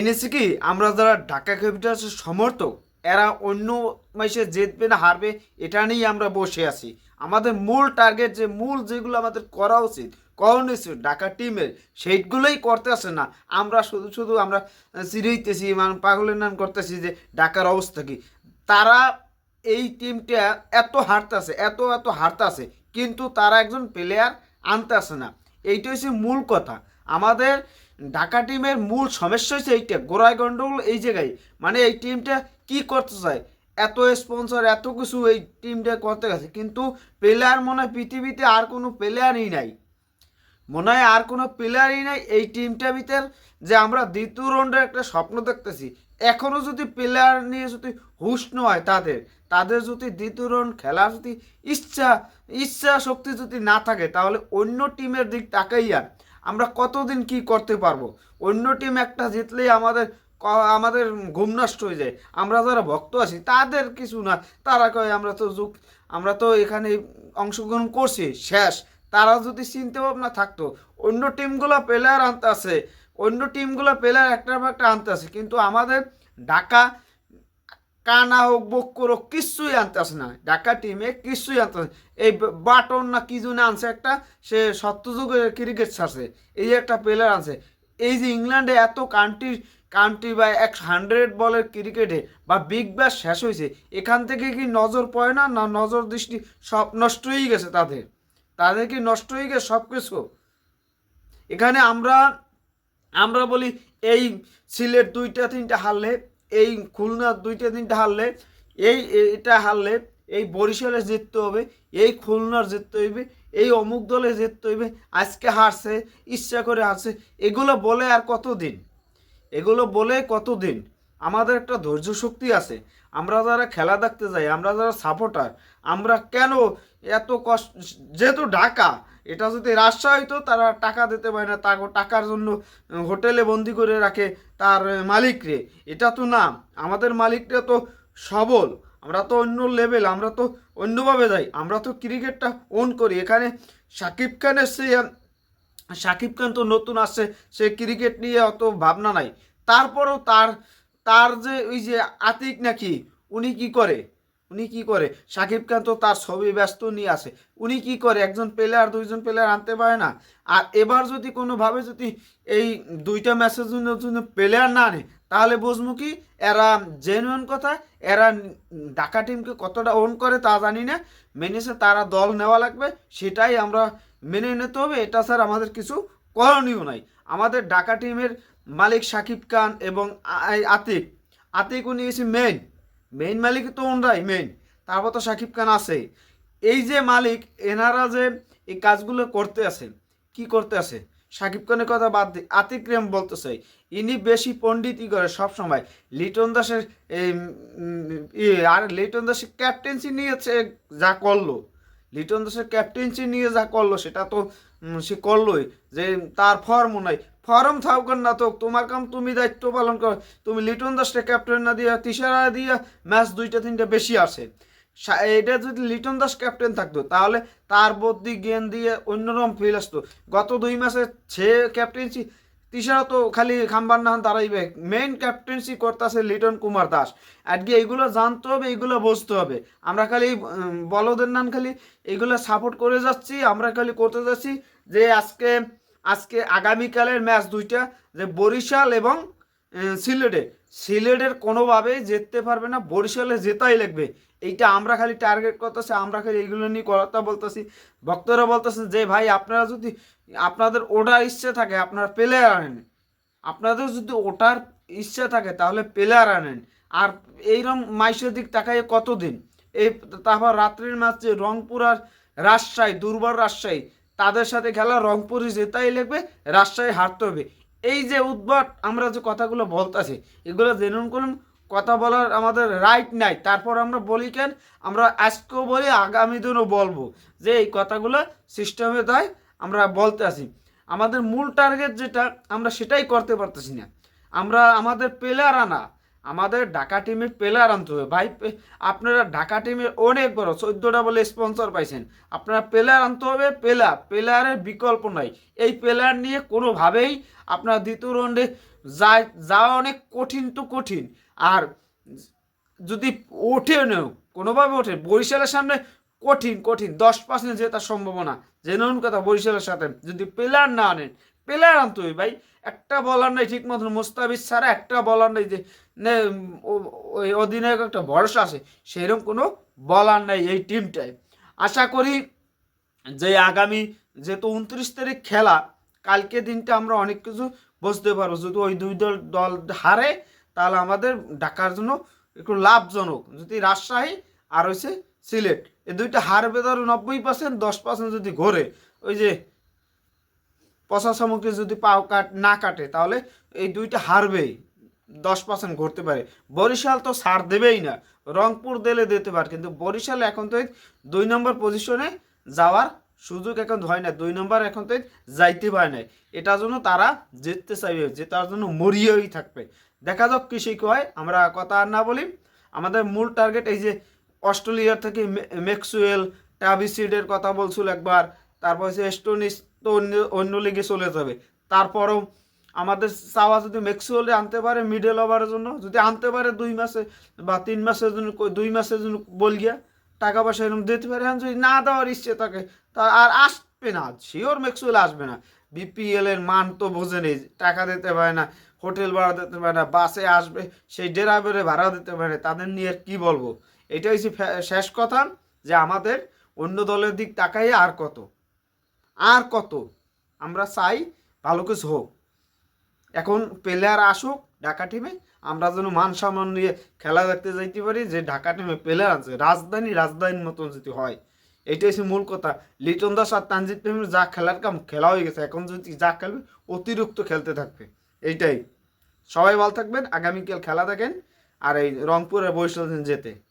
এনেছি কি? আমরা যারা ঢাকা ক্যাপিটালসের সমর্থক, এরা অন্য মাসে জিতবে না হারবে, এটা নিয়েই আমরা বসে আছি। আমাদের মূল টার্গেট যে, মূল যেগুলো আমাদের করা উচিত করণীয় উচিত ঢাকা টিমের সেইগুলোই করতে আসে না। আমরা শুধু শুধু আমরা চিরিতেছি মানে পাগলের নাম করতেছি যে, ঢাকার অবস্থা কি? তারা এই টিমটা এত হারতেছে এত এত হারতেছে কিন্তু তারা একজন প্লেয়ার আনতে আসে না। এইটা হচ্ছে মূল কথা। আমাদের ঢাকা টিমের মূল সমস্যা হচ্ছে এইটা। গোড়ায় গন্ডগোল এই জায়গায়। মানে এই টিমটা কি করতে চায়? এত স্পন্সর এত কিছু এই টিমটা করতে গেছে। কিন্তু প্লেয়ার মনে হয় পৃথিবীতে আর কোনো প্লেয়ারই নাই। মনে হয় আর কোনো প্লেয়ারই নাই এই টিমটার ভিতর যে আমরা দ্বিতীয় রাউন্ডের একটা স্বপ্ন দেখতেছি। এখনও যদি প্লেয়ার নিয়ে যদি হুশ হয় তাদের তাদের যদি দ্বিতীয় রাউন্ড খেলার যদি ইচ্ছা ইচ্ছা শক্তি যদি না থাকে, তাহলে অন্য টিমের দিক তাকাইয়া আমরা কতদিন কি করতে পারব? অন্য টিম একটা জিতলেই আমাদের আমাদের ঘুম নষ্ট হয়ে যায়। আমরা যারা ভক্ত আছি, তাদের কিছু না। তারা কয়, আমরা তো যুগ, আমরা তো এখানে অংশগ্রহণ করছি, শেষ। তারা যদি চিন্তা ভাবনা থাকতো, অন্য টিমগুলো প্লেয়ার আনতে আছে, অন্য টিমগুলো প্লেয়ার একটা একটা আনতে আছে, কিন্তু আমাদের ঢাকা কানা হোক বক্কর হোক, কিচ্ছুই আনতে আসে না ঢাকা টিমে কিচ্ছুই আনতে এই বাটন না কি জন্য আনছে একটা, সে সত্যযুগের ক্রিকেট ছাড়ছে। এই একটা প্লেয়ার আনছে। এই যে ইংল্যান্ডে এত কান্ট্রি কান্ট্রি বা এক হান্ড্রেড বলের ক্রিকেটে বা বিগ ব্যাশ শেষ হয়েছে, এখান থেকে কি নজর পড়ে না? না, নজর দৃষ্টি সব নষ্ট হয়ে গেছে তাদের। তাদের কি নষ্ট হয়ে গেছে সব কিছু? এখানে আমরা আমরা বলি এই সিলেট দুইটা তিনটা হারলে এই খুলনা দুইটা তিনটা হারলে, এই এটা হারলে, এই বরিশালে জিততে হবে, এই খুলনার জিততে হইবে, এই অমুক দলে জিততে হইবে, আজকে হারছে, ইচ্ছা করে হারছে, এগুলো বলে আর কতদিন? এগুলো বলে কতদিন? আমাদের একটা ধৈর্য শক্তি আছে, আমরা যারা খেলা দেখতে যাই, আমরা যারা সাপোর্টার আমরা কেন এত কষ্ট, যেহেতু ঢাকা, এটা যদি রাজশাহী হইতো, তারা টাকা দিতে পারে না তাকে টাকার জন্য হোটেলে বন্দি করে রাখে তার মালিকরে। এটা তো না, আমাদের মালিকটা তো সবল, আমরা তো অন্য লেভেল আমরা তো অন্যভাবে যাই, আমরা তো ক্রিকেটটা ওন করি। এখানে সাকিব খানের সে সাকিব খান তো নতুন আসছে, সে ক্রিকেট নিয়ে অত ভাবনা নাই। তারপরেও তার তার যে ওই যে আতিক নাকি, উনি কি করে? উনি কি করে? সাকিব খান তো তার ছবি ব্যস্ত নিয়ে আসে। উনি কি করে? একজন প্লেয়ার দুইজন প্লেয়ার আনতে পারে না? আর এবার যদি কোনোভাবে যদি এই দুইটা ম্যাচের জন্য জন্য প্লেয়ার না আনে, তাহলে বুঝব কি? এরা জেনুইন কথা, এরা ঢাকা টিমকে কতটা ওন করে তা জানি না। মেনেছে তারা দল নেওয়া লাগবে, সেটাই আমরা মেনে নিতে হবে। এটা স্যার আমাদের কিছু করণীয় নাই। আমাদের ঢাকা টিমের মালিক সাকিব খান এবং আতিক। আতিক উনি এসে মেইন মেইন মালিক তো ওনরাই মেইন তারপর তো সাকিব খান আছে। এই যে মালিক, এনারা যে এই কাজগুলো করতে আছে, কি করতে আছে? সাকিব খানের কথা বাদ দিই আতিক রেম বলতে চাই ইনি বেশি পণ্ডিতই করে সব সময় লিটন দাসের এই আর লিটন দাসের ক্যাপ্টেন্সি নিয়েছে যা করল, লিটন দাসের ক্যাপ্টেন্সি নিয়ে যা করল, সেটা তো সে করলোই। যে তার ফর্ম নাই ফর্ম থাকুক না তো তোমার কাম তুমি দায়িত্ব পালন করো। তুমি লিটন দাসকে ক্যাপ্টেন না দিয়া তিসারা দিয়া ম্যাচ দুইটা, তিনটা বেশি আসে এটা যদি লিটন দাস ক্যাপ্টেন থাকতো, তাহলে তার বুদ্ধি, জ্ঞান দিয়ে অন্যরকম ফিল আসতো। গত দুই মাসে সে ক্যাপ্টেন্সি তিসারা তো খালি খাম্বার না হন দাঁড়াইবে মেইন ক্যাপ্টেন্সি করতেছে লিটন কুমার দাস। আজকে এইগুলো জানতে হবে এইগুলো বুঝতে হবে। আমরা খালি বলদের নাম খালি এইগুলো সাপোর্ট করে যাচ্ছি, আমরা খালি করতে যাচ্ছি যে আজকে আজকে আগামীকালের ম্যাচ দুইটা, যে বরিশাল এবং সিলেটে। সিলেটের কোনোভাবেই জিততে পারবে না, বরিশালে জেতাই লাগবে। এইটা আমরা খালি টার্গেট করতেছি, আমরা খালি এইগুলো নিয়ে কথা বলতেছি। ভক্তরা বলতেছেন যে, ভাই, আপনারা যদি, আপনাদের ওটার ইচ্ছে থাকে, আপনারা প্লেয়ার আনেন। আপনাদের যদি ওটার ইচ্ছা থাকে, তাহলে প্লেয়ার আনেন। আর এইরকম মাইশের দিক তাকায় কতদিন? এই, তারপর রাত্রির ম্যাচে রংপুর আর রাজশাহী দুর্বল রাজশাহী তাদের সাথে খেলা, রংপুরে জেতাই লাগবে রাজশাহী হারতে হবে। এই যে উদ্ভট আমরা যে কথাগুলো বলতেছি, এগুলো জেনুন করুন, কথা বলার আমাদের রাইট নাই। তারপর আমরা বলি কেন? আমরা আজকেও বলি, আগামী দিনও বলব যে এই কথাগুলো সিস্টেমে তাই আমরা বলতে আসি আমাদের মূল টার্গেট যেটা, আমরা সেটাই করতে পারতেছি না। আমরা আমাদের প্লেয়ার আনা আমাদের ঢাকা টিমের প্লেয়ার আনতে হবে। ভাই আপনারা ঢাকা টিমের অনেক বড়, চোদ্দোটা বলে স্পন্সর পাইছেন। আপনারা প্লেয়ার আনতে হবে প্লেয়ার প্লেয়ারের বিকল্প নাই। এই প্লেয়ার নিয়ে কোনোভাবেই আপনার দ্বিতীয় রাউন্ডে যায়, যাওয়া অনেক কঠিন তো কঠিন। আর যদি ওঠে নেও, কোনোভাবে ওঠে, বরিশালের সামনে কঠিন কঠিন, দশ পার্সেন্ট জেতার সম্ভাবনা। জেনুন কথা, বরিশালের সাথে। যদি প্লেয়ার না আনেন প্লেয়ার আনতে হবে ভাই। একটা বলার নাই ঠিক মতন মুস্তাফিজ ছাড়া একটা বলার নাই যে ওই অধিনায়ক একটা ভরসা আছে, সেরকম কোনো বলার নাই এই টিমটায় আশা করি যে আগামী যেহেতু উনত্রিশ তারিখ খেলা, কালকে দিনটা আমরা অনেক কিছু বুঝতে পারব। যদি ওই দুই দল দল হারে, তাহলে আমাদের ঢাকার জন্য একটু লাভজনক। যদি রাজশাহী আর হচ্ছে সিলেট, এই দুইটা হারবে ধরো নব্বই পার্সেন্ট দশ পার্সেন্ট যদি ঘোরে, ওই যে পচা সামগ্রী যদি পাও কাট, না কাটে, তাহলে এই দুইটা হারবেই, দশ পার্সেন্ট ঘুরতে পারে। বরিশাল তো ছাড় দেবেই না, রংপুর দিলে দিতে পারে, কিন্তু বরিশাল এখন তো দুই নম্বর পজিশনে যাওয়ার সুযোগ এখন হয় না, দুই নম্বর এখন তো যাইতে পারে না এটার জন্য তারা জিততে চাইবে জেতার জন্য মরিয়েই থাকবে। দেখা যাক কৃষি হয় আমরা কথা আর না বলি। আমাদের মূল টার্গেট এই যে অস্ট্রেলিয়ার থেকে মে- ম্যাক্সওয়েল টাবিসিডের কথা বলছিল একবার, তারপর হচ্ছে এস্টোনিস তো অন্য অন্য লিগে চলে যাবে। তারপরও আমাদের চাওয়া যদি ম্যাক্সওয়েলে আনতে পারে মিডল ওভারের জন্য, যদি আনতে পারে দুই মাসে বা তিন মাসের জন্য দুই মাসের জন্য বল গিয়া, টাকা পয়সা এরকম দিতে পারে যদি না দেওয়ার ইচ্ছে থাকে, তা আর আসবে না শিওর ম্যাক্সওয়েল আসবে না। বিপিএল এর মান তো বোঝে নেই, টাকা দিতে পারে না হোটেল ভাড়া দিতে পারে না বাসে আসবে, সেই ড্রাইভারে ভাড়া দিতে পারে না, তাদের নিয়ে আর কি বলব? এটা হচ্ছে শেষ কথা, যে আমাদের অন্য দলের দিক তাকাই আর কত। আর কত? আমরা চাই ভালো কিছু হোক। এখন প্লেয়ার আসুক, ঢাকা টিমে আমরা যেন মান সম্মান নিয়ে খেলা দেখতে যাইতে পারি, যে ঢাকা টিমে প্লেয়ার আছে, রাজধানী রাজধানীর মতন যদি হয়। এটাই হচ্ছে মূল কথা। লিটন দাস আর তানজিদ প্রেমের যা খেলার কাম, খেলা হয়ে গেছে। এখন যদি যা খেলবে, অতিরিক্ত খেলতে থাকবে। এইটাই। সবাই ভালো থাকবেন, আগামীকাল খেলা দেখেন। আর এই রংপুরের বৈশাখ যেতে।